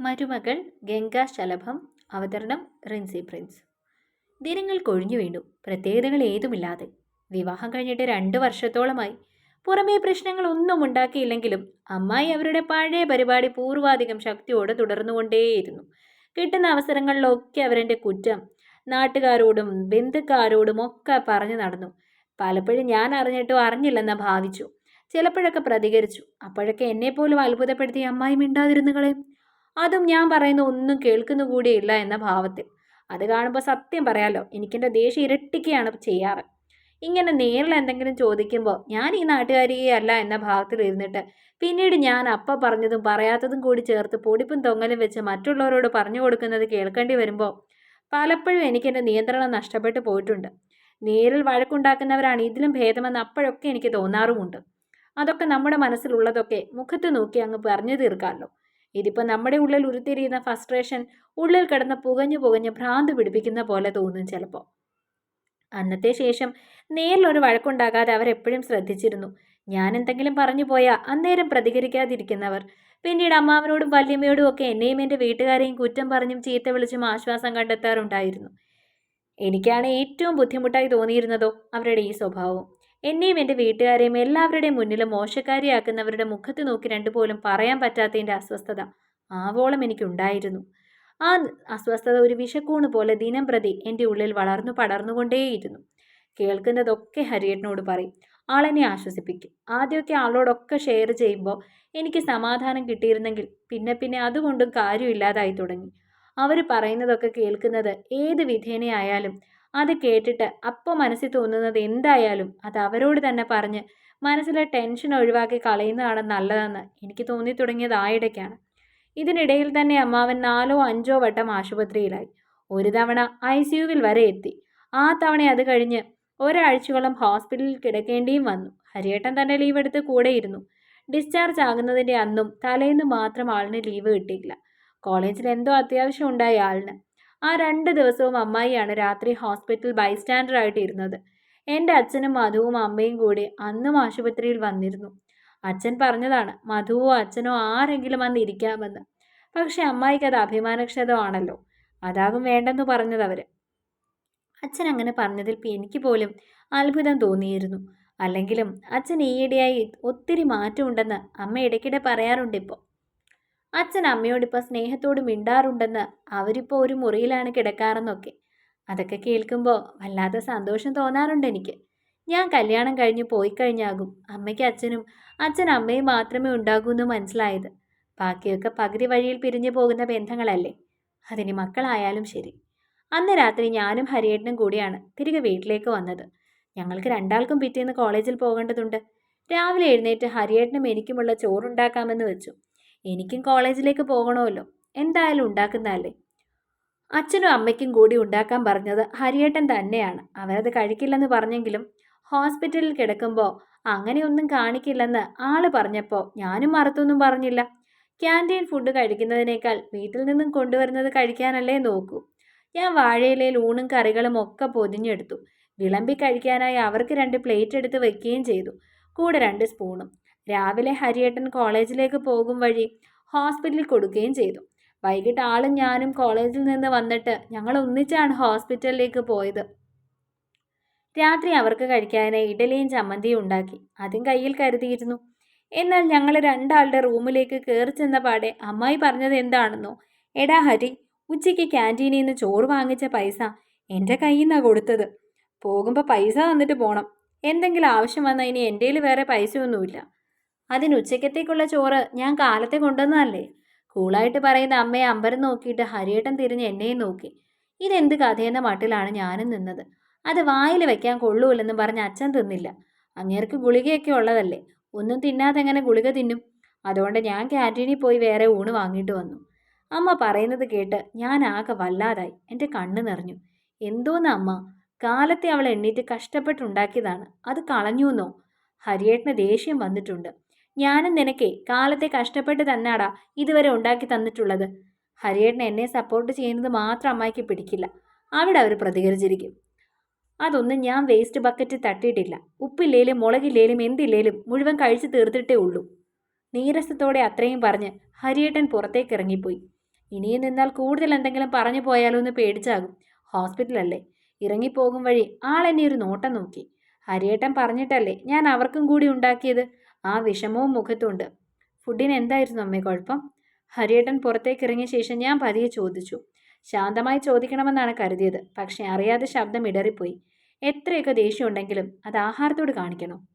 മരുമകൾ ഗംഗാ ശലഭം അവതരണം റിൻസി പ്രിൻസ്. ദിനങ്ങൾ കൊഴിഞ്ഞു വീണു. പ്രത്യേകതകൾ ഏതുമില്ലാതെ. വിവാഹം കഴിഞ്ഞിട്ട് രണ്ട് വർഷത്തോളമായി. പുറമേ പ്രശ്നങ്ങളൊന്നും ഉണ്ടാക്കിയില്ലെങ്കിലും അമ്മായി അവരുടെ പഴയ പരിപാടി പൂർവാധികം ശക്തിയോടെ തുടർന്നുകൊണ്ടേയിരുന്നു. കിട്ടുന്ന അവസരങ്ങളിലൊക്കെ അവരെന്റെ കുറ്റം നാട്ടുകാരോടും ബന്ധുക്കാരോടും ഒക്കെ പറഞ്ഞു നടന്നു. പലപ്പോഴും ഞാൻ അറിഞ്ഞിട്ടോ അറിഞ്ഞില്ലെന്ന് ഭാവിച്ചു. ചിലപ്പോഴൊക്കെ പ്രതികരിച്ചു. അപ്പോഴൊക്കെ എന്നെപ്പോലും അത്ഭുതപ്പെടുത്തി അമ്മായി മിണ്ടാതിരുന്നുകളെ അതും ഞാൻ പറയുന്ന ഒന്നും കേൾക്കുന്നു കൂടിയില്ല എന്ന ഭാവത്തിൽ. അത് കാണുമ്പോൾ സത്യം പറയാലോ എനിക്കെന്റെ ദേഷ്യം ഇരട്ടിക്കുകയാണ് ചെയ്യാറ്. ഇങ്ങനെ നേരിൽ എന്തെങ്കിലും ചോദിക്കുമ്പോൾ ഞാൻ ഈ നാട്ടുകാരിയെ അല്ല എന്ന ഭാവത്തിൽ ഇരുന്നിട്ട് പിന്നീട് ഞാൻ അപ്പ പറഞ്ഞതും പറയാത്തതും കൂടി ചേർത്ത് പൊടിപ്പും തൊങ്ങലും വെച്ച് മറ്റുള്ളവരോട് പറഞ്ഞു കൊടുക്കുന്നത് കേൾക്കേണ്ടി വരുമ്പോൾ പലപ്പോഴും എനിക്കെന്റെ നിയന്ത്രണം നഷ്ടപ്പെട്ടു പോയിട്ടുണ്ട്. നേരിൽ വഴക്കുണ്ടാക്കുന്നവരാണ് ഇതിലും ഭേദമെന്ന് അപ്പോഴൊക്കെ എനിക്ക് തോന്നാറുമുണ്ട്. അതൊക്കെ നമ്മുടെ മനസ്സിലുള്ളതൊക്കെ മുഖത്ത് നോക്കി അങ്ങ് പറഞ്ഞു തീർക്കാമല്ലോ. ഇതിപ്പോൾ നമ്മുടെ ഉള്ളിൽ ഉരുത്തിരിയുന്ന ഫസ്ട്രേഷൻ ഉള്ളിൽ കിടന്ന് പുകഞ്ഞു പുകഞ്ഞ് ഭ്രാന്ത് പിടിപ്പിക്കുന്ന പോലെ തോന്നും ചിലപ്പോൾ അന്നത്തെ ശേഷം നേരിലൊരു വഴക്കുണ്ടാകാതെ അവരെപ്പോഴും ശ്രദ്ധിച്ചിരുന്നു. ഞാൻ എന്തെങ്കിലും പറഞ്ഞു പോയാൽ അന്നേരം പ്രതികരിക്കാതിരിക്കുന്നവർ. പിന്നീട് അമ്മാവനോടും വല്യമ്മയോടും ഒക്കെ എന്നെയും എന്റെ വീട്ടുകാരെയും കുറ്റം പറഞ്ഞും ചീത്ത വിളിച്ചും ആശ്വാസം കണ്ടെത്താറുണ്ടായിരുന്നു. എനിക്കാണ് ഏറ്റവും ബുദ്ധിമുട്ടായി തോന്നിയിരുന്നതോ അവരുടെ ഈ സ്വഭാവം. എന്നെയും എന്റെ വീട്ടുകാരെയും എല്ലാവരുടെയും മുന്നിലും മോശക്കാരിയാക്കുന്നവരുടെ മുഖത്ത് നോക്കി രണ്ടുപോലും പറയാൻ പറ്റാത്തതിന്റെ അസ്വസ്ഥത ആവോളം എനിക്കുണ്ടായിരുന്നു. ആ അസ്വസ്ഥത ഒരു വിഷക്കൂണ് പോലെ ദിനം പ്രതി എന്റെ ഉള്ളിൽ വളർന്നു പടർന്നുകൊണ്ടേയിരുന്നു. കേൾക്കുന്നതൊക്കെ ഹരിയേട്ടനോട് പറയും. ആളെന്നെ ആശ്വസിപ്പിക്കും. ആദ്യമൊക്കെ ആളോടൊക്കെ ഷെയർ ചെയ്യുമ്പോൾ എനിക്ക് സമാധാനം കിട്ടിയിരുന്നെങ്കിൽ പിന്നെ പിന്നെ അതുകൊണ്ടും കാര്യമില്ലാതായി തുടങ്ങി. അവർ പറയുന്നതൊക്കെ കേൾക്കുന്നത് ഏത് വിധേനയായാലും അത് കേട്ടിട്ട് അപ്പോൾ മനസ്സിൽ തോന്നുന്നത് എന്തായാലും അത് അവരോട് തന്നെ പറഞ്ഞ് മനസ്സിലെ ടെൻഷൻ ഒഴിവാക്കി കളയുന്നതാണ് നല്ലതെന്ന് എനിക്ക് തോന്നി തുടങ്ങിയത് ആയിടയ്ക്കാണ് ഇതിനിടയിൽ തന്നെ അമ്മാവൻ നാലോ അഞ്ചോ വട്ടം ആശുപത്രിയിലായി. ഒരു തവണ ഐ സിയുവിൽ വരെ എത്തി. ആ തവണ അത് കഴിഞ്ഞ് ഒരാഴ്ചയോളം ഹോസ്പിറ്റലിൽ കിടക്കേണ്ടിയും വന്നു. ഹരിയേട്ടൻ തന്നെ ലീവ് എടുത്ത് കൂടെയിരുന്നു ഡിസ്ചാർജ് ആകുന്നതിന്റെ അന്നും തലേന്ന് മാത്രം ആളിന് ലീവ് കിട്ടിയില്ല. കോളേജിൽ എന്തോ അത്യാവശ്യം ഉണ്ടായി ആളിന്. ആ രണ്ട് ദിവസവും അമ്മായിയാണ് രാത്രി ഹോസ്പിറ്റൽ ബൈസ്റ്റാൻഡറായിട്ട് ഇരുന്നത് എന്റെ അച്ഛനും മധുവും അമ്മയും കൂടി അന്നും ആശുപത്രിയിൽ വന്നിരുന്നു. അച്ഛൻ പറഞ്ഞതാണ് മധുവോ അച്ഛനോ ആരെങ്കിലും വന്ന് ഇരിക്കാമെന്ന്. പക്ഷെ അമ്മായിക്ക് അത് അഭിമാനക്ഷതമാണല്ലോ. അതാകും വേണ്ടെന്ന് പറഞ്ഞത് അവർ അച്ഛൻ അങ്ങനെ പറഞ്ഞതിൽ എനിക്ക് പോലും അത്ഭുതം തോന്നിയിരുന്നു. അല്ലെങ്കിലും അച്ഛൻ ഈയിടെയായി ഒത്തിരി മാറ്റമുണ്ടെന്ന് അമ്മ ഇടയ്ക്കിടെ പറയാറുണ്ട് ഇപ്പോൾ അച്ഛൻ അമ്മയോടിപ്പോൾ സ്നേഹത്തോട് മിണ്ടാറുണ്ടെന്ന് അവരിപ്പോൾ ഒരു മുറിയിലാണ് കിടക്കാറെന്നൊക്കെ. അതൊക്കെ കേൾക്കുമ്പോൾ വല്ലാത്ത സന്തോഷം തോന്നാറുണ്ട് എനിക്ക്. ഞാൻ കല്യാണം കഴിഞ്ഞ് പോയി കഴിഞ്ഞാകും അമ്മയ്ക്ക് അച്ഛനും അച്ഛൻ അമ്മയും മാത്രമേ ഉണ്ടാകൂ എന്ന് മനസ്സിലായത്. ബാക്കിയൊക്കെ പകുതി വഴിയിൽ പിരിഞ്ഞു പോകുന്ന ബന്ധങ്ങളല്ലേ. അതിന് മക്കളായാലും ശരി. അന്ന് രാത്രി ഞാനും ഹരിയേട്ടനും കൂടിയാണ് തിരികെ വീട്ടിലേക്ക് വന്നത്. ഞങ്ങൾക്ക് രണ്ടാൾക്കും പിറ്റേന്ന് കോളേജിൽ പോകേണ്ടതുണ്ട്. രാവിലെ എഴുന്നേറ്റ് ഹരിയേട്ടനും എനിക്കുമുള്ള ചോറുണ്ടാക്കാമെന്ന് വെച്ചു. എനിക്കും കോളേജിലേക്ക് പോകണമല്ലോ. എന്തായാലും ഉണ്ടാക്കുന്നതല്ലേ? അച്ഛനും അമ്മയ്ക്കും കൂടി ഉണ്ടാക്കാൻ പറഞ്ഞത് ഹരിയേട്ടൻ തന്നെയാണ്. അവരത് കഴിക്കില്ലെന്ന് പറഞ്ഞെങ്കിലും ഹോസ്പിറ്റലിൽ കിടക്കുമ്പോൾ അങ്ങനെയൊന്നും കാണിക്കില്ലെന്ന് ആൾ പറഞ്ഞപ്പോൾ ഞാനും മറുത്തൊന്നും പറഞ്ഞില്ല. ക്യാന്റീൻ ഫുഡ് കഴിക്കുന്നതിനേക്കാൾ വീട്ടിൽ നിന്നും കൊണ്ടുവരുന്നത് കഴിക്കാനല്ലേ നോക്കൂ. ഞാൻ വാഴയിലയിൽ ഊണും കറികളും ഒക്കെ പൊതിഞ്ഞെടുത്തു. വിളമ്പി കഴിക്കാനായി അവർക്ക് രണ്ട് പ്ലേറ്റ് എടുത്ത് വെക്കുകയും ചെയ്തു. കൂടെ രണ്ട് സ്പൂണും. രാവിലെ ഹരിയേട്ടൻ കോളേജിലേക്ക് പോകും വഴി ഹോസ്പിറ്റലിൽ കൊടുക്കുകയും ചെയ്തു. വൈകിട്ട് ആളും ഞാനും കോളേജിൽ നിന്ന് വന്നിട്ട് ഞങ്ങൾ ഒന്നിച്ചാണ് ഹോസ്പിറ്റലിലേക്ക് പോയത്. രാത്രി അവർക്ക് കഴിക്കാനായി ഇഡലിയും ചമ്മന്തിയും ഉണ്ടാക്കി. അതും കയ്യിൽ കരുതിയിരുന്നു. എന്നാൽ ഞങ്ങൾ രണ്ടാളുടെ റൂമിലേക്ക് കയറി ചെന്ന പാടെ അമ്മായി പറഞ്ഞത് എന്താണെന്നോ? എടാ ഹരി ഉച്ചയ്ക്ക് ക്യാന്റീനിൽ നിന്ന് ചോറ് വാങ്ങിച്ച പൈസ എന്റെ കയ്യിൽ നിന്നാണ് കൊടുത്തത്. പോകുമ്പോൾ പൈസ തന്നിട്ട് പോകണം എന്തെങ്കിലും ആവശ്യം വന്നാൽ ഇനി എന്റെ വേറെ പൈസയൊന്നുമില്ല. അതിന് ഉച്ചക്കത്തേക്കുള്ള ചോറ് ഞാൻ കാലത്തെ കൊണ്ടുവന്നതല്ലേ? കൂളായിട്ട് പറയുന്ന അമ്മയെ അമ്പരം നോക്കിയിട്ട് ഹരിയേട്ടൻ തിരിഞ്ഞ് എന്നെയും നോക്കി. ഇതെന്ത് കഥയെന്ന മട്ടിലാണ് ഞാനും നിന്നത്. അത് വായിൽ വെക്കാൻ കൊള്ളൂല്ലെന്നും പറഞ്ഞ് അച്ഛൻ തിന്നില്ല. അങ്ങേർക്ക് ഗുളികയൊക്കെ ഉള്ളതല്ലേ? ഒന്നും തിന്നാതെ എങ്ങനെ ഗുളിക തിന്നും? അതുകൊണ്ട് ഞാൻ ക്യാന്റീനിൽ പോയി വേറെ ഊണ് വാങ്ങിയിട്ട് വന്നു. അമ്മ പറയുന്നത് കേട്ട് ഞാൻ ആകെ വല്ലാതായി. എന്റെ കണ്ണ് നിറഞ്ഞു. എന്തോന്ന് അമ്മ? കാലത്തെ അവൾ എണ്ണീറ്റ് കഷ്ടപ്പെട്ടുണ്ടാക്കിയതാണ് അത് കളഞ്ഞു എന്നോ ഹരിയേട്ടന് ദേഷ്യം വന്നിട്ടുണ്ട്. ഞാനും നിനക്കേ കാലത്തെ കഷ്ടപ്പെട്ട് തന്നാടാ ഇതുവരെ ഉണ്ടാക്കി തന്നിട്ടുള്ളത്. ഹരിയേട്ടൻ എന്നെ സപ്പോർട്ട് ചെയ്യുന്നത് മാത്രം അമ്മായിക്ക് പിടിക്കില്ല. അവിടെ അവർ പ്രതികരിച്ചിരിക്കും. അതൊന്നും ഞാൻ വേസ്റ്റ് ബക്കറ്റ് തട്ടിയിട്ടില്ല. ഉപ്പില്ലേലും മുളകില്ലേലും എന്തില്ലേലും മുഴുവൻ കഴിച്ചു തീർത്തിട്ടേ ഉള്ളൂ. നീരസത്തോടെ അത്രയും പറഞ്ഞ് ഹരിയേട്ടൻ പുറത്തേക്ക് ഇറങ്ങിപ്പോയി. ഇനിയും നിന്നാൽ കൂടുതൽ എന്തെങ്കിലും പറഞ്ഞു പോയാലോ എന്ന് പേടിച്ചാകും. ഹോസ്പിറ്റലല്ലേ ഇറങ്ങിപ്പോകും വഴി ആളെന്നെ ഒരു നോട്ടം നോക്കി. ഹരിയേട്ടൻ പറഞ്ഞിട്ടല്ലേ ഞാൻ അവർക്കും കൂടി ഉണ്ടാക്കിയത്? ആ വിഷമവും മുഖത്തുണ്ട്. ഫുഡിന് എന്തായിരുന്നു അമ്മേ കുഴപ്പം? ഹരിയേട്ടൻ പുറത്തേക്ക് ഇറങ്ങിയ ശേഷം ഞാൻ പതിയെ ചോദിച്ചു. ശാന്തമായി ചോദിക്കണമെന്നാണ് കരുതിയത്. പക്ഷേ അറിയാതെ ശബ്ദം ഇടറിപ്പോയി. എത്രയൊക്കെ ദേഷ്യം ഉണ്ടെങ്കിലും അത് ആഹാരത്തോട് കാണിക്കണം.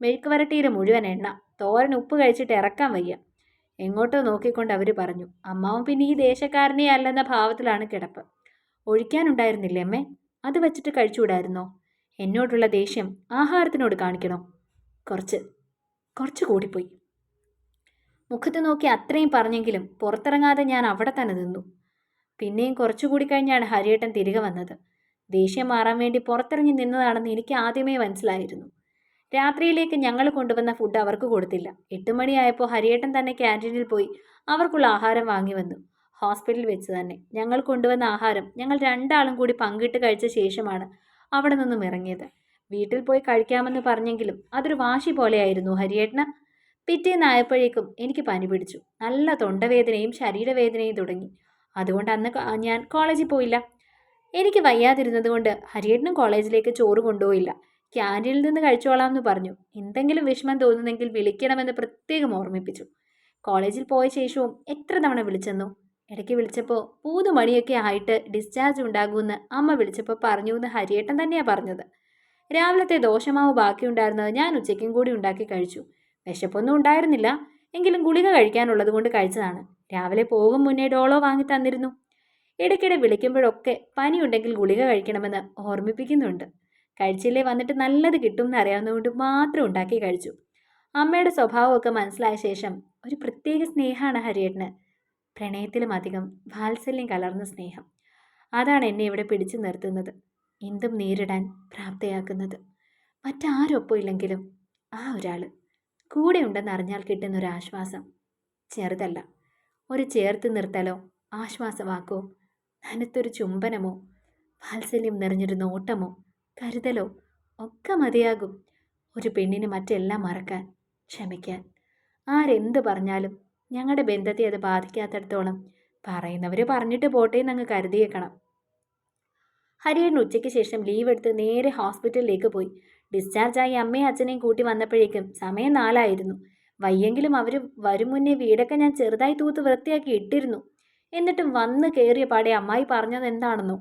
മെഴുക്ക് വരട്ടിയിൽ മുഴുവൻ എണ്ണ തോരൻ ഉപ്പ് കഴിച്ചിട്ട് ഇറക്കാൻ വയ്യ. എങ്ങോട്ടോ നോക്കിക്കൊണ്ട് അവർ പറഞ്ഞു അമ്മാവും പിന്നെ ഈ ദേശക്കാരനെ അല്ലെന്ന ഭാവത്തിലാണ് കിടപ്പ്. ഒഴിക്കാനുണ്ടായിരുന്നില്ലേ അമ്മേ? അത് വെച്ചിട്ട് കഴിച്ചുകൂടായിരുന്നോ? എന്നോടുള്ള ദേഷ്യം ആഹാരത്തിനോട് കാണിക്കണോ? കുറച്ച് കുറച്ച് കൂടിപ്പോയി. മുഖത്ത് നോക്കി അത്രയും പറഞ്ഞെങ്കിലും പുറത്തിറങ്ങാതെ ഞാൻ അവിടെ തന്നെ നിന്നു. പിന്നെയും കുറച്ചുകൂടി കഴിഞ്ഞാണ് ഹരിയേട്ടൻ തിരികെ വന്നത്. ദേഷ്യം മാറാൻ വേണ്ടി പുറത്തിറങ്ങി നിന്നതാണെന്ന് എനിക്ക് ആദ്യമേ മനസ്സിലായിരുന്നു. രാത്രിയിലേക്ക് ഞങ്ങൾ കൊണ്ടുവന്ന ഫുഡ് അവർക്ക് കൊടുത്തില്ല. എട്ട് മണിയായപ്പോൾ ഹരിയേട്ടൻ തന്നെ ക്യാന്റീനിൽ പോയി അവർക്കുള്ള ആഹാരം വാങ്ങി വന്നു. ഹോസ്പിറ്റലിൽ വെച്ച് തന്നെ. ഞങ്ങൾ കൊണ്ടുവന്ന ആഹാരം ഞങ്ങൾ രണ്ടാളും കൂടി പങ്കിട്ട് കഴിച്ച ശേഷമാണ് അവിടെ നിന്നും ഇറങ്ങിയത്. വീട്ടിൽ പോയി കഴിക്കാമെന്ന് പറഞ്ഞെങ്കിലും അതൊരു വാശി പോലെയായിരുന്നു ഹരിയേട്ടന്. പിറ്റേന്നായപ്പോഴേക്കും എനിക്ക് പനി പിടിച്ചു. നല്ല തൊണ്ടവേദനയും ശരീരവേദനയും തുടങ്ങി. അതുകൊണ്ട് അന്ന് ഞാൻ കോളേജിൽ പോയില്ല. എനിക്ക് വയ്യാതിരുന്നത് കൊണ്ട് ഹരിയേട്ടനും കോളേജിലേക്ക് ചോറ് കൊണ്ടുപോയില്ല. ക്യാന്റീനിൽ നിന്ന് കഴിച്ചോളാം എന്ന് പറഞ്ഞു. എന്തെങ്കിലും വിഷമം തോന്നുന്നെങ്കിൽ വിളിക്കണമെന്ന് പ്രത്യേകം ഓർമ്മിപ്പിച്ചു. കോളേജിൽ പോയ ശേഷവും എത്ര തവണ വിളിച്ചെന്നു? ഇടയ്ക്ക് വിളിച്ചപ്പോൾ മൂന്ന് മണിയൊക്കെ ആയിട്ട് ഡിസ്ചാർജ് ഉണ്ടാകുമെന്ന് അമ്മ വിളിച്ചപ്പോൾ പറഞ്ഞു എന്ന് ഹരിയേട്ടൻ തന്നെയാണ് പറഞ്ഞത്. രാവിലത്തെ ദോശമാവ് ബാക്കിയുണ്ടായിരുന്നത് ഞാൻ ഉച്ചയ്ക്കും കൂടി ഉണ്ടാക്കി കഴിച്ചു. വിശപ്പൊന്നും ഉണ്ടായിരുന്നില്ല. എങ്കിലും ഗുളിക കഴിക്കാനുള്ളത് കൊണ്ട് കഴിച്ചതാണ്. രാവിലെ പോകും മുന്നേ ഡോളോ വാങ്ങി തന്നിരുന്നു. ഇടയ്ക്കിടെ വിളിക്കുമ്പോഴൊക്കെ പനിയുണ്ടെങ്കിൽ ഗുളിക കഴിക്കണമെന്ന് ഓർമ്മിപ്പിക്കുന്നുണ്ട്. കഴിച്ചില്ലേ വന്നിട്ട് നല്ലത് കിട്ടും എന്നറിയാവുന്നതുകൊണ്ട് മാത്രം ഉണ്ടാക്കി കഴിച്ചു. അമ്മയുടെ സ്വഭാവമൊക്കെ മനസ്സിലായ ശേഷം ഒരു പ്രത്യേക സ്നേഹമാണ് ഹരിയേട്ടന്. പ്രണയത്തിലും അധികം വാത്സല്യം കലർന്ന സ്നേഹം. അതാണ് എന്നെ ഇവിടെ പിടിച്ചു നിർത്തുന്നത്. എന്തും നേരിടാൻ പ്രാപ്തയാക്കുന്നത്. മറ്റാരൊപ്പം ഇല്ലെങ്കിലും ആ ഒരാൾ കൂടെ ഉണ്ടെന്ന് അറിഞ്ഞാൽ കിട്ടുന്നൊരാശ്വാസം ചെറുതല്ല. ഒരു ചേർത്ത് നിർത്തലോ ആശ്വാസവാക്കോ നനത്തൊരു ചുംബനമോ വാത്സല്യം നിറഞ്ഞൊരു നോട്ടമോ കരുതലോ ഒക്കെ മതിയാകും ഒരു പെണ്ണിന് മറ്റെല്ലാം മറക്കാൻ ക്ഷമിക്കാൻ. ആരെന്ത് പറഞ്ഞാലും ഞങ്ങളുടെ ബന്ധത്തെ അത് ബാധിക്കാത്തടത്തോളം പറയുന്നവർ പറഞ്ഞിട്ട് പോട്ടെ എന്നങ്ങ് കരുതിയേക്കണം. ഹരിയേട്ടൻ ഉച്ചയ്ക്ക് ശേഷം ലീവ് എടുത്ത് നേരെ ഹോസ്പിറ്റലിലേക്ക് പോയി. ഡിസ്ചാർജായി അമ്മയും അച്ഛനെയും കൂട്ടി വന്നപ്പോഴേക്കും സമയം നാലായിരുന്നു. വയ്യെങ്കിലും അവർ വരും മുന്നേ വീടൊക്കെ ഞാൻ ചെറുതായി തൂത്ത് വൃത്തിയാക്കി ഇട്ടിരുന്നു. എന്നിട്ടും വന്ന് കയറിയ പാടെ അമ്മായി പറഞ്ഞത് എന്താണെന്നോ?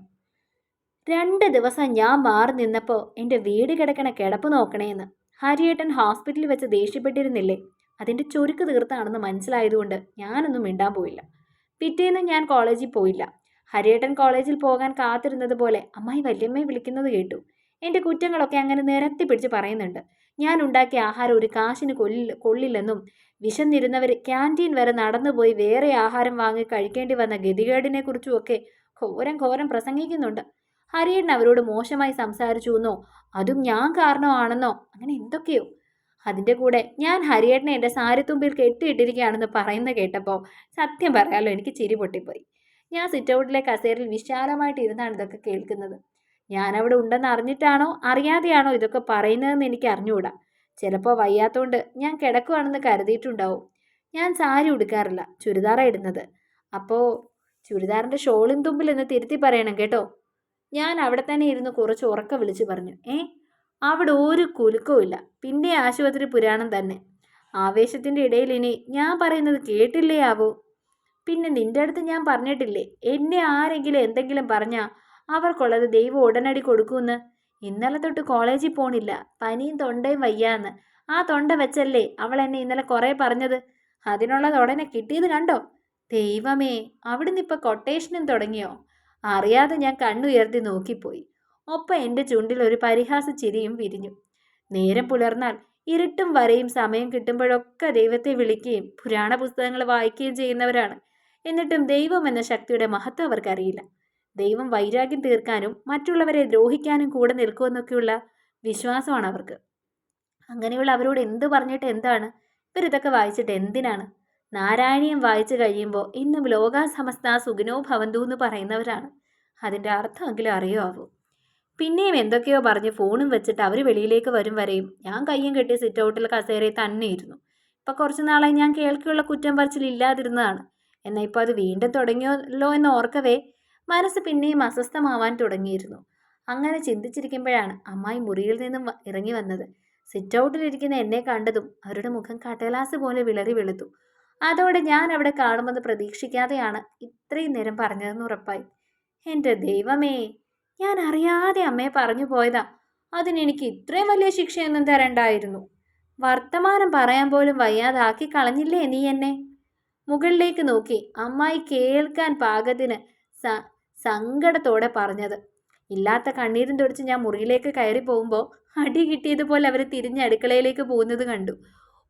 രണ്ട് ദിവസം ഞാൻ മാറി നിന്നപ്പോൾ എന്റെ വീട് കിടക്കണ കിടപ്പ് നോക്കണേന്ന്. ഹരിയേട്ടൻ ഹോസ്പിറ്റലിൽ വെച്ച് ദേഷ്യപ്പെട്ടിരുന്നില്ലേ? അതിന്റെ ചുരുക്ക് തീർത്താണെന്ന് മനസ്സിലായതുകൊണ്ട് ഞാനൊന്നും മിണ്ടാൻ പോയില്ല. പിറ്റേന്ന് ഞാൻ കോളേജിൽ പോയില്ല. ഹരിയേട്ടൻ കോളേജിൽ പോകാൻ കാത്തിരുന്നത് പോലെ അമ്മായി വല്യമ്മയെ വിളിക്കുന്നത് കേട്ടു. എന്റെ കുറ്റങ്ങളൊക്കെ അങ്ങനെ നിരത്തി പിടിച്ച് പറയുന്നുണ്ട്. ഞാൻ ഉണ്ടാക്കിയ ആഹാരം ഒരു കാശിന് കൊല്ലില്ല കൊള്ളില്ലെന്നും വിശന്നിരുന്നവർ ക്യാന്റീൻ വരെ നടന്നുപോയി വേറെ ആഹാരം വാങ്ങി കഴിക്കേണ്ടി വന്ന ഗതികേടിനെ കുറിച്ചുമൊക്കെ ഘോരം ഘോരം പ്രസംഗിക്കുന്നുണ്ട്. ഹരിയേട്ടൻ അവരോട് മോശമായി സംസാരിച്ചു എന്നോ അതും ഞാൻ കാരണമാണെന്നോ അങ്ങനെ എന്തൊക്കെയോ? അതിന്റെ കൂടെ ഞാൻ ഹരിയേട്ടനെ എന്റെ സാരിത്തുമ്പിൽ കെട്ടിയിട്ടിരിക്കുകയാണെന്ന് പറയുന്നത് കേട്ടപ്പോൾ സത്യം പറയാലോ എനിക്ക് ചിരി പൊട്ടിപ്പോയി. ഞാൻ സിറ്റ് ഔട്ടിലെ കസേരയിൽ വിശാലമായിട്ട് ഇരുന്നാണ് ഇതൊക്കെ കേൾക്കുന്നത്. ഞാനവിടെ ഉണ്ടെന്ന് അറിഞ്ഞിട്ടാണോ അറിയാതെയാണോ ഇതൊക്കെ പറയുന്നതെന്ന് എനിക്ക് അറിഞ്ഞുകൂടാ ചിലപ്പോൾ വയ്യാത്തോണ്ട് ഞാൻ കിടക്കുവാണെന്ന് കരുതിയിട്ടുണ്ടാവും. ഞാൻ സാരി ഉടുക്കാറില്ല ചുരിദാറാണ് ഇടുന്നത്. അപ്പോൾ ചുരിദാറിന്റെ ഷോളിൻ തുമ്പിൽ എന്ന് തിരുത്തി പറയണം കേട്ടോ. ഞാൻ അവിടെ തന്നെ ഇരുന്ന് കുറച്ച് ഉറക്ക വിളിച്ച് പറഞ്ഞു ഏ അവിടെ ഒരു കുലുക്കവും ഇല്ല. പിന്നെ ആശുപത്രി പുരാണം തന്നെ. ആവേശത്തിന്റെ ഇടയിൽ ഇനി ഞാൻ പറയുന്നത് കേട്ടില്ലേ ആവോ? പിന്നെ നിന്റെ അടുത്ത് ഞാൻ പറഞ്ഞിട്ടില്ലേ? എന്നെ ആരെങ്കിലും എന്തെങ്കിലും പറഞ്ഞാൽ അവർക്കുള്ളത് ദൈവം ഉടനടി കൊടുക്കുമെന്ന് ഇന്നലെ തൊട്ട് കോളേജിൽ പോണില്ല. പനിയും തൊണ്ടയും വയ്യാന്ന്. ആ തൊണ്ട വെച്ചല്ലേ അവൾ എന്നെ ഇന്നലെ കുറേ പറഞ്ഞത്. അതിനുള്ളത് ഉടനെ കിട്ടിയത് കണ്ടോ? ദൈവമേ അവിടുന്ന് ഇപ്പൊ കൊട്ടേഷനും തുടങ്ങിയോ? അറിയാതെ ഞാൻ കണ്ണുയർത്തി നോക്കിപ്പോയി. ഒപ്പം എന്റെ ചുണ്ടിൽ ഒരു പരിഹാസ ചിരിയും വിരിഞ്ഞു. നേരം പുലർന്നാൽ ഇരുട്ടും വരയും സമയം കിട്ടുമ്പോഴൊക്കെ ദൈവത്തെ വിളിക്കുകയും പുരാണ പുസ്തകങ്ങൾ വായിക്കുകയും ചെയ്യുന്നവരാണ്. എന്നിട്ടും ദൈവം എന്ന ശക്തിയുടെ മഹത്വം അവർക്കറിയില്ല. ദൈവം വൈരാഗ്യം തീർക്കാനും മറ്റുള്ളവരെ ദ്രോഹിക്കാനും കൂടെ നിൽക്കുമെന്നൊക്കെയുള്ള വിശ്വാസമാണ് അവർക്ക്. അങ്ങനെയുള്ള അവരോട് എന്ത് പറഞ്ഞിട്ട് എന്താണ്? ഇവരിതൊക്കെ വായിച്ചിട്ട് എന്തിനാണ്? നാരായണീയം വായിച്ചു കഴിയുമ്പോൾ ഇന്നും ലോകാസമസ്ത സുഖിനോ ഭവന്തു എന്ന് പറയുന്നവരാണ്. അതിന്റെ അർത്ഥമെങ്കിലും അറിയോ ആവൂ പിന്നെയും എന്തൊക്കെയോ പറഞ്ഞ് ഫോണും വെച്ചിട്ട് അവർ വെളിയിലേക്ക് വരും വരെയും ഞാൻ കയ്യും കെട്ടി സിറ്റ് ഔട്ടിൽ കസേരയിൽ തന്നെ ഇരുന്നു ഇപ്പം കുറച്ച് നാളായി ഞാൻ കേൾക്കുള്ള കുറ്റം പറച്ചിലില്ലാതിരുന്നതാണ് എന്നാൽ ഇപ്പോൾ അത് വീണ്ടും തുടങ്ങിയല്ലോ എന്ന് ഓർക്കവേ മനസ്സ് പിന്നെയും അസ്വസ്ഥമാവാൻ തുടങ്ങിയിരുന്നു. അങ്ങനെ ചിന്തിച്ചിരിക്കുമ്പോഴാണ് അമ്മായി മുറിയിൽ നിന്നും ഇറങ്ങി വന്നത്. സിറ്റ് ഔട്ടിലിരിക്കുന്ന എന്നെ കണ്ടതും അവരുടെ മുഖം കടലാസ് പോലെ വിളറി വെളുത്തു. അതോടെ ഞാൻ അവിടെ കാണുമെന്ന് പ്രതീക്ഷിക്കാതെയാണ് ഇത്രയും നേരം പറഞ്ഞതെന്ന് ഉറപ്പായി. എന്റെ ദൈവമേ ഞാൻ അറിയാതെ അമ്മയെ പറഞ്ഞു പോയതാ. അതിനെനിക്ക് ഇത്രയും വലിയ ശിക്ഷയൊന്നും തരണ്ടായിരുന്നു. വർത്തമാനം പറയാൻ പോലും വയ്യാതാക്കി കളഞ്ഞില്ലേ നീ എന്നെ? മുകളിലേക്ക് നോക്കി അമ്മായി കേൾക്കാൻ പാകത്തിന് സ സങ്കടത്തോടെ പറഞ്ഞത്. ഇല്ലാത്ത കണ്ണീരും തുടച്ച് ഞാൻ മുറിയിലേക്ക് കയറി പോകുമ്പോൾ അടി കിട്ടിയതുപോലെ അവർ തിരിഞ്ഞ് അടുക്കളയിലേക്ക് പോകുന്നത് കണ്ടു.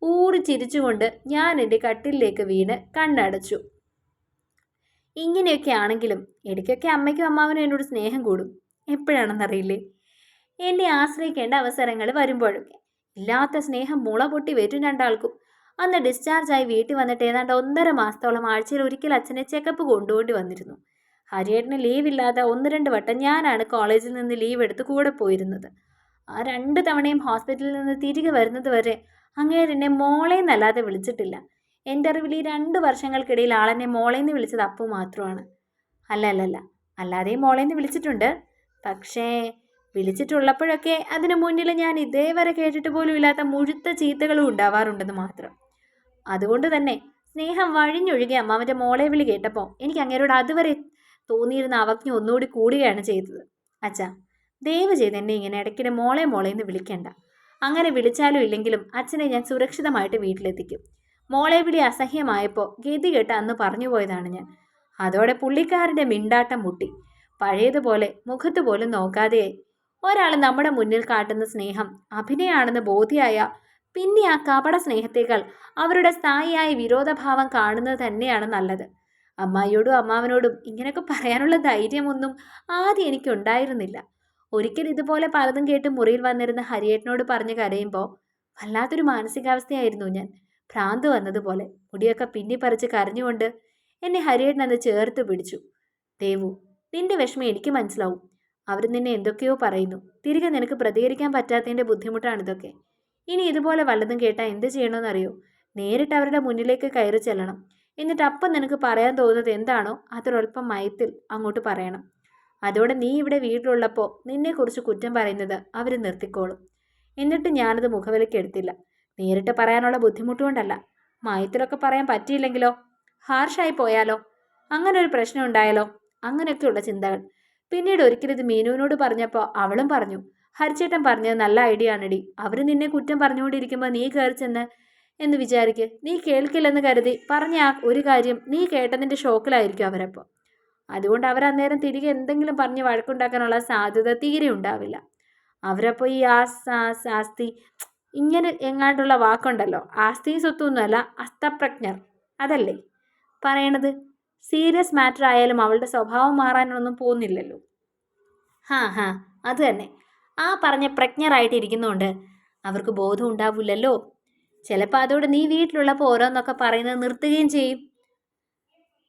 ഊറി ചിരിച്ചുകൊണ്ട് ഞാൻ എന്റെ കട്ടിലിലേക്ക് വീണ് കണ്ണടച്ചു. ഇങ്ങനെയൊക്കെ ആണെങ്കിലും ഇടയ്ക്കൊക്കെ അമ്മയ്ക്കും അമ്മാവനും എന്നോട് സ്നേഹം കൂടും. എപ്പോഴാണെന്നറിയില്ലേ? എന്നെ ആശ്രയിക്കേണ്ട അവസരങ്ങൾ വരുമ്പോഴൊക്കെ. ഇല്ലാത്ത സ്നേഹം മുള പൊട്ടി വരും രണ്ടാൾക്കും. അന്ന് ഡിസ്ചാർജായി വീട്ടിൽ വന്നിട്ട് ഏതാണ്ട് ഒന്നര മാസത്തോളം ആഴ്ചയിൽ ഒരിക്കൽ അച്ഛനെ ചെക്കപ്പ് കൊണ്ടുപോയി വന്നിരുന്നു. ഹരിയേട്ടന് ലീവില്ലാതെ ഒന്ന് രണ്ട് വട്ടം ഞാനാണ് കോളേജിൽ നിന്ന് ലീവ് എടുത്ത് കൂടെ പോയിരുന്നത്. ആ രണ്ട് തവണയും ഹോസ്പിറ്റലിൽ നിന്ന് തിരികെ വരുന്നത് വരെ അങ്ങേരെന്നെ മോളേന്നല്ലാതെ വിളിച്ചിട്ടില്ല. എന്റെ അറിവിൽ ഈ രണ്ട് വർഷങ്ങൾക്കിടയിൽ ആളെന്നെ മോളേന്ന് വിളിച്ചത് അപ്പു മാത്രമാണ്. അല്ല അല്ല അല്ല. അല്ലാതെയും മോളേന്ന് വിളിച്ചിട്ടുണ്ട്. പക്ഷേ വിളിച്ചിട്ടുള്ളപ്പോഴൊക്കെ അതിനു മുന്നിൽ ഞാൻ ഇതേവരെ കേട്ടിട്ട് പോലും ഇല്ലാത്ത മുഴുത്ത ചീത്തകളും ഉണ്ടാവാറുണ്ടെന്ന് മാത്രം. അതുകൊണ്ട് തന്നെ സ്നേഹം വഴിഞ്ഞൊഴുകി അമ്മാവന്റെ മോളെ വിളി കേട്ടപ്പോൾ എനിക്ക് അങ്ങേരോട് അതുവരെ തോന്നിയിരുന്ന അവജ്ഞ ഒന്നുകൂടി കൂടുകയാണ് ചെയ്തത്. അച്ഛാ ദയവ് ചെയ്ത് എന്നെ ഇങ്ങനെ ഇടയ്ക്കിടെ മോളെ മോളെ എന്ന് വിളിക്കേണ്ട. അങ്ങനെ വിളിച്ചാലും ഇല്ലെങ്കിലും അച്ഛനെ ഞാൻ സുരക്ഷിതമായിട്ട് വീട്ടിലെത്തിക്കും. മോളെ വിളി അസഹ്യമായപ്പോൾ ഗതി കേട്ട് അന്ന് പറഞ്ഞു പോയതാണ് ഞാൻ. അതോടെ പുള്ളിക്കാരന്റെ മിണ്ടാട്ടം മുട്ടി. പഴയതുപോലെ മുഖത്ത് പോലും നോക്കാതെയായി. ഒരാൾ നമ്മുടെ മുന്നിൽ കാട്ടുന്ന സ്നേഹം അഭിനയാണെന്ന് ബോധ്യായ പിന്നെ ആ കപട സ്നേഹത്തേക്കാൾ അവരുടെ സ്ഥായിയായ വിരോധഭാവം കാണുന്നത് തന്നെയാണ് നല്ലത്. അമ്മായിയോടും അമ്മാവനോടും ഇങ്ങനെയൊക്കെ പറയാനുള്ള ധൈര്യമൊന്നും ആദ്യം എനിക്കുണ്ടായിരുന്നില്ല. ഒരിക്കൽ ഇതുപോലെ പലതും കേട്ട് മുറിയിൽ വന്നിരുന്ന ഹരിയേട്ടനോട് പറഞ്ഞ് കരയുമ്പോൾ വല്ലാത്തൊരു മാനസികാവസ്ഥയായിരുന്നു ഞാൻ. ഭ്രാന്ത് വന്നതുപോലെ മുടിയൊക്കെ പിന്നി പറിച്ച് കരഞ്ഞുകൊണ്ട് എന്നെ ഹരിയേട്ടൻ അന്ന് ചേർത്ത് പിടിച്ചു. ദേവു നിന്റെ വിഷമം എനിക്ക് മനസ്സിലാവും. അവർ നിന്നെ എന്തൊക്കെയോ പറയുന്നു. തിരികെ നിനക്ക് പ്രതികരിക്കാൻ പറ്റാത്തതിന്റെ ബുദ്ധിമുട്ടാണിതൊക്കെ. ഇനി ഇതുപോലെ വല്ലതും കേട്ടാൽ എന്ത് ചെയ്യണമെന്നറിയോ നേരിട്ട് അവരുടെ മുന്നിലേക്ക് കയറി ചെല്ലണം. എന്നിട്ട് അപ്പം നിനക്ക് പറയാൻ തോന്നുന്നത് എന്താണോ അതൊരൽപ്പം മയത്തിൽ അങ്ങോട്ട് പറയണം. അതോടെ നീ ഇവിടെ വീട്ടിലുള്ളപ്പോൾ നിന്നെക്കുറിച്ച് കുറ്റം പറയുന്നത് അവർ നിർത്തിക്കോളും. എന്നിട്ട് ഞാനത് മുഖവിലയ്ക്ക് എടുത്തില്ല. നേരിട്ട് പറയാനുള്ള ബുദ്ധിമുട്ടുകൊണ്ടല്ല. മയത്തിലൊക്കെ പറയാൻ പറ്റിയില്ലെങ്കിലോ? ഹാർഷായി പോയാലോ? അങ്ങനെ ഒരു പ്രശ്നം ഉണ്ടായാലോ? അങ്ങനെയൊക്കെയുള്ള ചിന്തകൾ. പിന്നീട് ഒരിക്കലും ഇത് മീനുവിനോട് പറഞ്ഞപ്പോൾ അവളും പറഞ്ഞു. ഹരിച്ചേട്ടൻ പറഞ്ഞത് നല്ല ഐഡിയ ആണെടി. അവർ നിന്നെ കുറ്റം പറഞ്ഞുകൊണ്ടിരിക്കുമ്പോൾ നീ കയറി ചെന്ന് എന്ന് വിചാരിക്ക്. നീ കേൾക്കില്ലെന്ന് കരുതി പറഞ്ഞ ആ ഒരു കാര്യം നീ കേട്ടതിന്റെ ഷോക്കിലായിരിക്കും അവരപ്പോൾ അതുകൊണ്ട് അവർ അന്നേരം തിരികെ എന്തെങ്കിലും പറഞ്ഞ് വഴക്കുണ്ടാക്കാനുള്ള സാധ്യത തീരെ ഉണ്ടാവില്ല. അവരപ്പോൾ ഈ ആസ് ആസ് ആസ്തി ഇങ്ങനെ എങ്ങാണ്ടുള്ള വാക്കുണ്ടല്ലോ. ആസ്തി സ്വത്തൊന്നുമല്ല അസ്തപ്രജ്ഞർ. അതല്ലേ? പറയണത് സീരിയസ് മാറ്റർ ആയാലും അവളുടെ സ്വഭാവം മാറാനൊന്നും പോകുന്നില്ലല്ലോ. ഹാ ഹാ അത് തന്നെ. ആ പറഞ്ഞ പ്രജ്ഞരായിട്ടിരിക്കുന്നുണ്ട്. അവർക്ക് ബോധം ഉണ്ടാവില്ലല്ലോ ചിലപ്പോൾ അതോട് നീ വീട്ടിലുള്ളപ്പോൾ ഓരോന്നൊക്കെ പറയുന്നത് നിർത്തുകയും ചെയ്യും.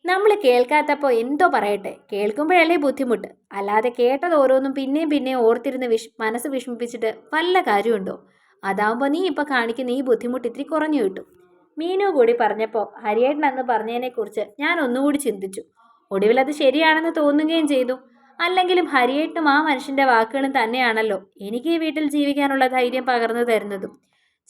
നമ്മൾ കേൾക്കാത്തപ്പോൾ എന്തോ പറയട്ടെ? കേൾക്കുമ്പോഴല്ലേ ബുദ്ധിമുട്ട്. അല്ലാതെ കേട്ടത് ഓരോന്നും പിന്നെയും പിന്നെയും ഓർത്തിരുന്ന് വിഷ് മനസ്സ് വിഷമിപ്പിച്ചിട്ട് വല്ല കാര്യമുണ്ടോ? അതാവുമ്പോൾ നീ ഇപ്പോൾ കാണിക്കുന്ന ഈ ബുദ്ധിമുട്ട് ഇത്തിരി കുറഞ്ഞു കിട്ടും. മീനു കൂടി പറഞ്ഞപ്പോൾ ഹരിയേട്ടൻ അന്ന് പറഞ്ഞതിനെക്കുറിച്ച് ഞാൻ ഒന്നുകൂടി ചിന്തിച്ചു. ഒടുവിൽ അത് ശരിയാണെന്ന് തോന്നുകയും ചെയ്തു. അല്ലെങ്കിലും ഹരിയേട്ടും ആ മനുഷ്യന്റെ വാക്കുകളും തന്നെയാണല്ലോ എനിക്ക് ഈ വീട്ടിൽ ജീവിക്കാനുള്ള ധൈര്യം പകർന്നു തരുന്നതും.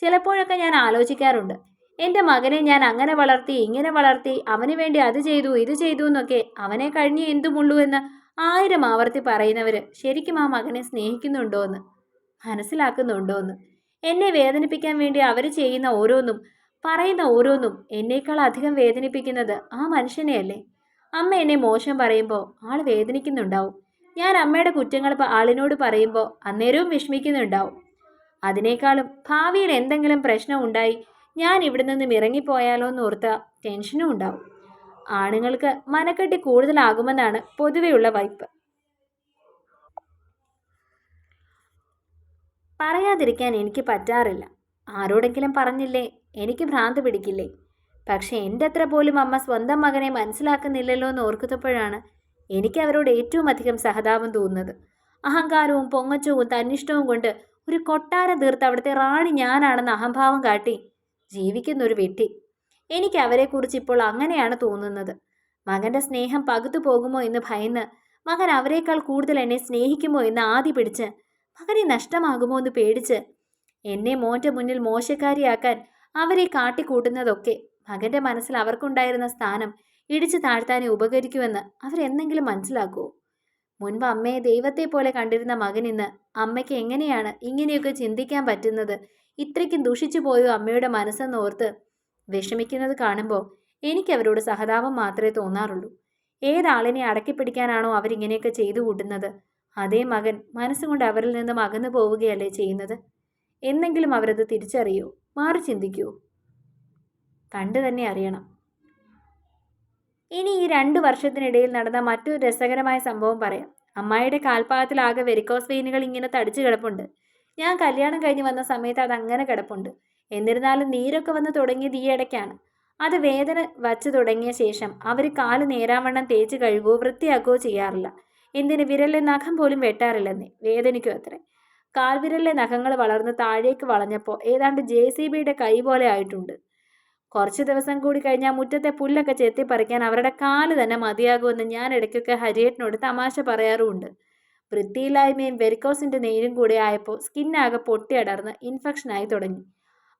ചിലപ്പോഴൊക്കെ ഞാൻ ആലോചിക്കാറുണ്ട്. എന്റെ മകനെ ഞാൻ അങ്ങനെ വളർത്തി ഇങ്ങനെ വളർത്തി അവന് വേണ്ടി അത് ചെയ്തു ഇത് ചെയ്തു എന്നൊക്കെ അവനെ കഴിഞ്ഞ് എന്തുമുള്ളൂ എന്ന് ആയിരം ആവർത്തി പറയുന്നവർ ശരിക്കും ആ മകനെ സ്നേഹിക്കുന്നുണ്ടോ എന്ന് മനസ്സിലാക്കുന്നുണ്ടോ എന്ന് എന്നെ വേദനിപ്പിക്കാൻ വേണ്ടി അവർ ചെയ്യുന്ന ഓരോന്നും പറയുന്ന ഓരോന്നും എന്നേക്കാൾ അധികം വേദനിപ്പിക്കുന്നത് ആ മനുഷ്യനെയല്ലേ? അമ്മ എന്നെ മോശം പറയുമ്പോൾ ആൾ വേദനിക്കുന്നുണ്ടാവും. ഞാൻ അമ്മയുടെ കുറ്റങ്ങൾ ആളിനോട് പറയുമ്പോൾ അന്നേരവും വിഷമിക്കുന്നുണ്ടാവും. അതിനേക്കാളും ഭാവിയിൽ എന്തെങ്കിലും പ്രശ്നം ഉണ്ടായി ഞാൻ ഇവിടെ നിന്നും ഇറങ്ങിപ്പോയാലോ എന്ന് ഓർത്ത ടെൻഷനും ഉണ്ടാവും. ആണുങ്ങൾക്ക് മനക്കെട്ടി കൂടുതലാകുമെന്നാണ് പൊതുവെയുള്ള വൈപ്പ്. പറയാതിരിക്കാൻ എനിക്ക് പറ്റാറില്ല. ആരോടെങ്കിലും പറഞ്ഞില്ലേ? എനിക്ക് ഭ്രാന്ത് പിടിക്കില്ലേ? പക്ഷെ എന്റെ അത്ര പോലും അമ്മ സ്വന്തം മകനെ മനസ്സിലാക്കുന്നില്ലല്ലോ എന്ന് ഓർക്കുന്നപ്പോഴാണ് എനിക്ക് അവരോട് ഏറ്റവും അധികം സഹതാപം തോന്നുന്നത്. അഹങ്കാരവും പൊങ്ങച്ചവും തന്നിഷ്ടവും കൊണ്ട് ഒരു കൊട്ടാര തീർത്ത് അവിടുത്തെ റാണി ഞാനാണെന്ന് അഹംഭാവം കാട്ടി ജീവിക്കുന്ന ഒരു വെട്ടി എനിക്ക് അവരെക്കുറിച്ച് ഇപ്പോൾ അങ്ങനെയാണ് തോന്നുന്നത്. മകന്റെ സ്നേഹം പകുത്തു പോകുമോ എന്ന് ഭയന്ന് മകൻ അവരെക്കാൾ കൂടുതൽ എന്നെ സ്നേഹിക്കുമോ എന്ന് ആദ്യ പിടിച്ച് മകനെ നഷ്ടമാകുമോ എന്ന് പേടിച്ച് എന്നെ മോന്റെ മുന്നിൽ മോശക്കാരിയാക്കാൻ അവരെ കാട്ടിക്കൂട്ടുന്നതൊക്കെ മകന്റെ മനസ്സിൽ അവർക്കുണ്ടായിരുന്ന സ്ഥാനം ഇടിച്ചു താഴ്ത്താനെ ഉപകരിക്കുമെന്ന് അവരെന്തെങ്കിലും മനസ്സിലാക്കൂ മുൻപ് അമ്മയെ ദൈവത്തെ പോലെ കണ്ടിരുന്ന മകൻ ഇന്ന് അമ്മയ്ക്ക് എങ്ങനെയാണ് ഇങ്ങനെയൊക്കെ ചിന്തിക്കാൻ പറ്റുന്നത്? ഇത്രയ്ക്കും ദുഷിച്ചു പോയോ അമ്മയുടെ മനസ്സെന്നോർത്ത് വിഷമിക്കുന്നത് കാണുമ്പോൾ എനിക്ക് അവരോട് സഹതാപം മാത്രമേ തോന്നാറുള്ളൂ. ഏതാളിനെ അടക്കി പിടിക്കാനാണോ അവരിങ്ങനെയൊക്കെ ചെയ്തു കൂട്ടുന്നത്? അതേ മകൻ മനസ്സുകൊണ്ട് അവരിൽ നിന്നും അകന്നു പോവുകയല്ലേ ചെയ്യുന്നത്? എന്നെങ്കിലും അവരത് തിരിച്ചറിയോ? മാറി ചിന്തിക്കുമോ കണ്ടു തന്നെ അറിയണം. ഇനി ഈ രണ്ട് വർഷത്തിനിടയിൽ നടന്ന മറ്റൊരു രസകരമായ സംഭവം പറയാം. അമ്മായിയുടെ കാൽപാദത്തിലാകെ വെരിക്കോസ് വെയിനുകൾ ഇങ്ങനെ തടിച്ചു കിടപ്പുണ്ട്. ഞാൻ കല്യാണം കഴിഞ്ഞ് വന്ന സമയത്ത് അത് അങ്ങനെ കിടപ്പുണ്ട്. എന്നിരുന്നാലും നീരൊക്കെ വന്ന് തുടങ്ങിയത് ഈ ഇടയ്ക്കാണ്. അത് വേദന വച്ചു തുടങ്ങിയ ശേഷം അവർ കാൽ നേരാവണ്ണം തേച്ച് കഴുകുകയോ വൃത്തിയാക്കുകയോ ചെയ്യാറില്ല. എന്തിന് വിരലിലെ നഖം പോലും വെട്ടാറില്ലെന്നേ. വേദനിക്കും അത്രേ. കാൽവിരലിലെ നഖങ്ങൾ വളർന്ന് താഴേക്ക് വളഞ്ഞപ്പോൾ ഏതാണ്ട് ജെ സി ബിയുടെ കൈ പോലെ ആയിട്ടുണ്ട്. കുറച്ച് ദിവസം കൂടി കഴിഞ്ഞാൽ മുറ്റത്തെ പുല്ലൊക്കെ ചെത്തി പറിക്കാൻ അവരുടെ കാൽ തന്നെ മതിയാകുമെന്ന് ഞാൻ ഇടയ്ക്കൊക്കെ ഹരിയേട്ടനോട് തമാശ പറയാറുമുണ്ട്. വൃത്തിയില്ലായ്മയും വെരിക്കോസിന്റെ നീരും കൂടി ആയപ്പോൾ സ്കിന്നാകെ പൊട്ടിയടർന്ന് ഇൻഫെക്ഷനായി തുടങ്ങി.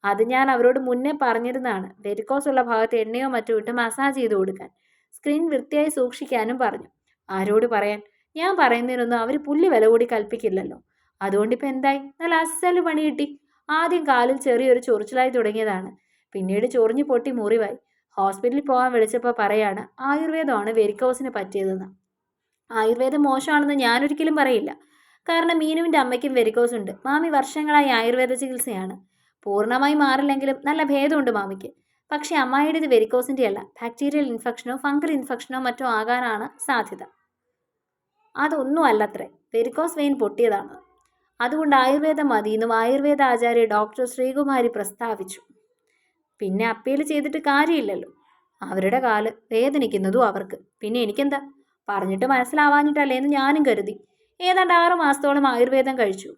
അത് ഞാൻ അവരോട് മുന്നേ പറഞ്ഞിരുന്നതാണ്. വെരിക്കോസ് ഉള്ള ഭാഗത്ത് എണ്ണയോ മറ്റോ ഇട്ട് മസാജ് ചെയ്ത് കൊടുക്കാൻ. സ്ക്രീൻ വൃത്തിയായി സൂക്ഷിക്കാനും പറഞ്ഞു. ആരോട് പറയാൻ? ഞാൻ പറയുന്നതിനൊന്നും അവർ പുല്ല് വില കൂടി കൽപ്പിക്കില്ലല്ലോ. അതുകൊണ്ടിപ്പോൾ എന്തായി? നല്ല അസൽ പണി കിട്ടി ആദ്യം കാലിൽ ചെറിയൊരു ചൊറിച്ചിലായി തുടങ്ങിയതാണ്. പിന്നീട് ചൊറിഞ്ഞു പൊട്ടി മുറിവായി. ഹോസ്പിറ്റലിൽ പോകാൻ വിളിച്ചപ്പോൾ പറയാണ് ആയുർവേദമാണ് വെരിക്കോസിന് പറ്റിയതെന്ന്. ആയുർവേദം മോശമാണെന്ന് ഞാനൊരിക്കലും പറയില്ല. കാരണം മീനുവിന്റെ അമ്മയ്ക്കും വെരിക്കോസ് ഉണ്ട് മാമി വർഷങ്ങളായി ആയുർവേദ ചികിത്സയാണ്. പൂർണമായി മാറില്ലെങ്കിലും നല്ല ഭേദമുണ്ട് മാമിക്ക്. പക്ഷേ അമ്മായിയുടെ ഇത് വെരിക്കോസിന്റെ അല്ല. ബാക്ടീരിയൽ ഇൻഫെക്ഷനോ ഫംഗൽ ഇൻഫെക്ഷനോ മറ്റോ ആകാനാണ് സാധ്യത. അതൊന്നും അല്ലത്രേ. Varicose vein പൊട്ടിയതാണ്. അതുകൊണ്ട് ആയുർവേദം മതിയെന്നും ആയുർവേദ ആചാര്യ ഡോക്ടർ ശ്രീകുമാരി പ്രസ്താവിച്ചു. പിന്നെ അപ്പീൽ ചെയ്തിട്ട് കാര്യമില്ലല്ലോ. അവരുടെ കാൽ വേദനിക്കുന്നതും അവർക്ക്. പിന്നെ എനിക്കെന്താ? പറഞ്ഞിട്ട് മനസ്സിലാവാഞ്ഞിട്ടല്ലേ എന്ന് ഞാനും കരുതി. ഏതാണ്ട് ആറു മാസത്തോളം ആയുർവേദം കഴിച്ചു.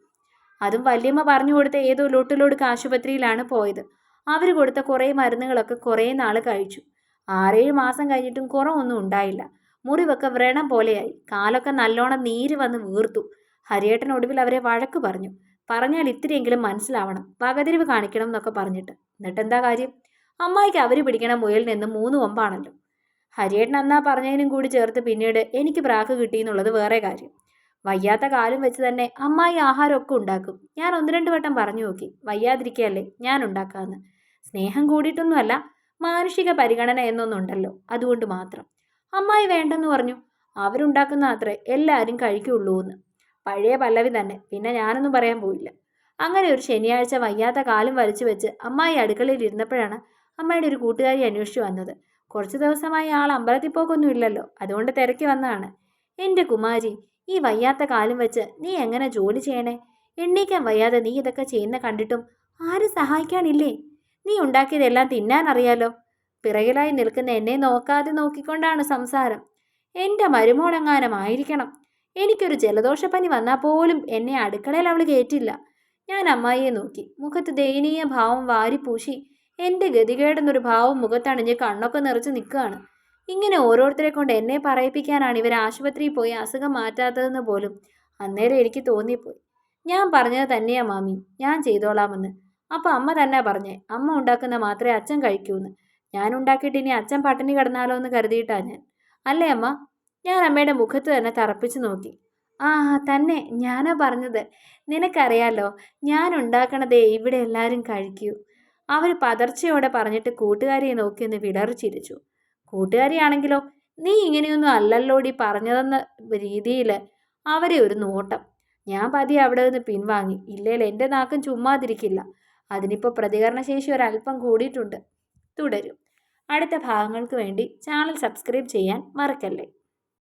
അതും വല്യമ്മ പറഞ്ഞു കൊടുത്ത ഏതോ ലൊട്ടിലൊടുക്ക് ആശുപത്രിയിലാണ് പോയത്. അവർ കൊടുത്ത കുറേ മരുന്നുകളൊക്കെ കുറേ നാൾ കഴിച്ചു. ആറേഴ് മാസം കഴിഞ്ഞിട്ടും കുറവൊന്നും ഉണ്ടായില്ല. മുറിവൊക്കെ വ്രണം പോലെയായി. കാലൊക്കെ നല്ലോണം നീര് വന്ന് വീർത്തു. ഹരിയേട്ടൻ ഒടുവിൽ അവരെ വഴക്ക് പറഞ്ഞു. പറഞ്ഞാൽ ഇത്തിരിയെങ്കിലും മനസ്സിലാവണം. വകതിരിവ് കാണിക്കണം എന്നൊക്കെ പറഞ്ഞിട്ട്. എന്നിട്ടെന്താ കാര്യം? അമ്മായിക്ക് അവർ പിടിക്കണ മുയലിൽ നിന്ന് മൂന്ന് കൊമ്പാണല്ലോ ഹരിയേട്ടൻ അന്നാ പറഞ്ഞതിനും കൂടി ചേർത്ത് പിന്നീട് എനിക്ക് പ്രാക്ക് കിട്ടി എന്നുള്ളത് വേറെ കാര്യം. വയ്യാത്ത കാലം വെച്ച് തന്നെ അമ്മായി ആഹാരമൊക്കെ ഉണ്ടാക്കും. ഞാൻ ഒന്ന് രണ്ട് വട്ടം പറഞ്ഞു നോക്കി. വയ്യാതിരിക്കുകയല്ലേ ഞാൻ ഉണ്ടാക്കാമെന്ന് സ്നേഹം കൂടിയിട്ടൊന്നുമല്ല മാനുഷിക പരിഗണന എന്നൊന്നുണ്ടല്ലോ അതുകൊണ്ട് മാത്രം. അമ്മായി വേണ്ടെന്ന് പറഞ്ഞു. അവരുണ്ടാക്കുന്ന അത്രേ എല്ലാവരും കഴിക്കുള്ളൂ എന്ന് പഴയ പല്ലവി തന്നെ. പിന്നെ ഞാനൊന്നും പറയാൻ പോയില്ല. അങ്ങനെ ഒരു ശനിയാഴ്ച വയ്യാത്ത കാലം വലിച്ചു വെച്ച് അമ്മായി അടുക്കളയിൽ ഇരുന്നപ്പോഴാണ് അമ്മയുടെ ഒരു കൂട്ടുകാരി അന്വേഷിച്ചു വന്നത്. കുറച്ച് ദിവസമായി ആൾ അമ്പലത്തിൽ പോക്കൊന്നും ഇല്ലല്ലോ. അതുകൊണ്ട് തിരക്കി വന്നതാണ്. എന്റെ കുമാരി ഈ വയ്യാത്ത കാലം വെച്ച് നീ എങ്ങനെ ജോലി ചെയ്യണേ? എണ്ണീക്കാൻ വയ്യാതെ നീ ഇതൊക്കെ ചെയ്യുന്ന കണ്ടിട്ടും ആരും സഹായിക്കാനില്ലേ? നീ ഉണ്ടാക്കിയതെല്ലാം തിന്നാൻ അറിയാലോ പിറകിലായി നിൽക്കുന്ന എന്നെ നോക്കാതെ നോക്കിക്കൊണ്ടാണ് സംസാരം. എന്റെ മരുമോളെങ്ങാനമായിരിക്കണം എനിക്കൊരു ജലദോഷപ്പനി വന്നാൽ പോലും എന്നെ അടുക്കളയിൽ അവൾ കയറ്റില്ല ഞാൻ അമ്മായിയെ നോക്കി. മുഖത്ത് ദയനീയ ഭാവം വാരിപ്പൂശി എന്റെ ഗതികേടെന്നൊരു ഭാവം മുഖത്തണിഞ്ഞ് കണ്ണൊക്കെ നിറച്ച് നിൽക്കുകയാണ് ഇങ്ങനെ ഓരോരുത്തരെ കൊണ്ട് എന്നെ പറയിപ്പിക്കാനാണ് ഇവർ ആശുപത്രിയിൽ പോയി അസുഖം മാറ്റാത്തതെന്ന് പോലും അന്നേരം എനിക്ക് തോന്നിപ്പോയി. ഞാൻ പറഞ്ഞത് തന്നെയാ മാമി. ഞാൻ ചെയ്തോളാമെന്ന്. അപ്പോൾ അമ്മ തന്നെ പറഞ്ഞേ. അമ്മ ഉണ്ടാക്കുന്ന മാത്രമേ അച്ഛൻ കഴിക്കൂന്ന്. ഞാൻ ഉണ്ടാക്കിയിട്ട് ഇനി അച്ഛൻ പട്ടിണി കിടന്നാലോ എന്ന് കരുതിയിട്ടാ ഞാൻ. അല്ലേ അമ്മ? ഞാൻ അമ്മയുടെ മുഖത്ത് തന്നെ തറപ്പിച്ചു നോക്കി. ആ തന്നെ. ഞാനാ പറഞ്ഞത്. നിനക്കറിയാലോ ഞാൻ ഉണ്ടാക്കണതേ ഇവിടെ എല്ലാവരും കഴിക്കൂ. അവർ പതർച്ചയോടെ പറഞ്ഞിട്ട് കൂട്ടുകാരിയെ നോക്കി ഒന്ന് വിടറി ചിരിച്ചു കൂട്ടുകാരിയാണെങ്കിലോ നീ ഇങ്ങനെയൊന്നും അല്ലല്ലോടി പറഞ്ഞതെന്ന രീതിയിൽ അവരെ ഒരു നോട്ടം. ഞാൻ പതി അവിടെ നിന്ന് പിൻവാങ്ങി. ഇല്ലേൽ എന്റെ നാക്കും ചുമ്മാതിരിക്കില്ല. അതിനിപ്പോൾ പ്രതികരണശേഷി ഒരല്പം കൂടിയിട്ടുണ്ട്. തുടരും. അടുത്ത ഭാഗങ്ങൾക്ക് വേണ്ടി ചാനൽ സബ്സ്ക്രൈബ് ചെയ്യാൻ മറക്കല്ലേ?